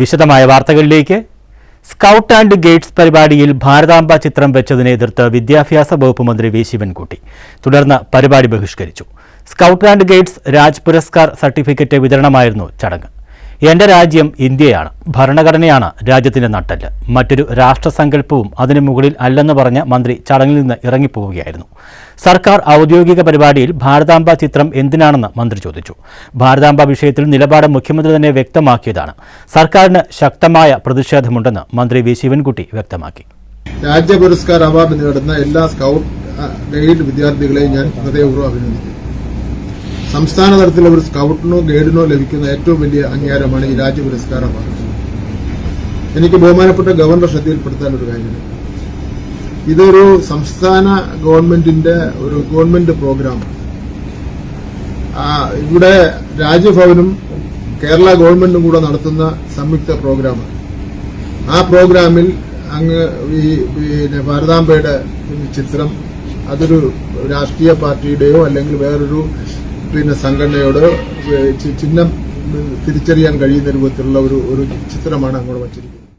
വിശദമായ വാർത്തകളിലേക്ക്. Scout and Gates പരിപാടിയിൽ ഭാരതാംബ ചിത്രം വെച്ചതിനെ എതിർത്ത് വിദ്യാഭ്യാസ വകുപ്പ് മന്ത്രി വി. ശിവൻകുട്ടി തുടർന്ന് പരിപാടി ബഹിഷ്കരിച്ചു. Scout and guides Raj Puraskar certificate വിതരണമായിരുന്നു ചടങ്ങ്. എന്റെ രാജ്യം ഇന്ത്യയാണ്. ഭരണഘടനയാണ് രാജ്യത്തിന്റെ നട്ടൽ മറ്റൊരു രാഷ്ട്രസങ്കല്പവും അതിനു മുകളിൽ അല്ലെന്ന് പറഞ്ഞ മന്ത്രി ചടങ്ങിൽ നിന്ന് ഇറങ്ങിപ്പോവുകയായിരുന്നു. സർക്കാർ ഔദ്യോഗിക പരിപാടിയിൽ ഭാരതാംബ ചിത്രം എന്തിനാണെന്ന് മന്ത്രി ചോദിച്ചു. ഭാരതാംബ വിഷയത്തിൽ നിലപാട് മുഖ്യമന്ത്രി തന്നെ വ്യക്തമാക്കിയതാണ്. സർക്കാരിന് ശക്തമായ പ്രതിഷേധമുണ്ടെന്ന് മന്ത്രി വി. ശിവൻകുട്ടി വ്യക്തമാക്കി. രാജ്യ പുരസ്കാർ അവാർഡ് നേടുന്ന എല്ലാ സ്കൗട്ട് ഗൈഡ് വിദ്യാർത്ഥികളെയും ഞാൻ ഹൃദയപൂർവം അഭിനന്ദിക്കുന്നു. സംസ്ഥാന തലത്തിൽ ഒരു സ്കൗട്ടിനോ ഗൈഡിനോ ലഭിക്കുന്ന ഏറ്റവും വലിയ അംഗീകാരമാണ് ഈ രാജ്യ പുരസ്കാരമാണ്. എനിക്ക് ബഹുമാനപ്പെട്ട ഗവർണർ ശ്രദ്ധയിൽപ്പെടുത്താൻ ഒരു കാര്യമുണ്ട്. ഇതൊരു സംസ്ഥാന ഗവൺമെന്റിന്റെ ഒരു ഗവൺമെന്റ് പ്രോഗ്രാം. ഇവിടെ രാജ്ഭവനും കേരള ഗവൺമെന്റും കൂടെ നടത്തുന്ന സംയുക്ത പ്രോഗ്രാമാണ്. ആ പ്രോഗ്രാമിൽ അങ്ങ് ഈ പിന്നെ ഭാരതാംബയുടെ ചിത്രം അതൊരു രാഷ്ട്രീയ പാർട്ടിയുടെയോ അല്ലെങ്കിൽ വേറൊരു പിന്നെ സംഘടനയോട് ചിഹ്നം തിരിച്ചറിയാൻ കഴിയുന്ന രൂപത്തിലുള്ള ഒരു ഒരു ചിത്രമാണ് അങ്ങോട്ട് വച്ചിരിക്കുന്നത്.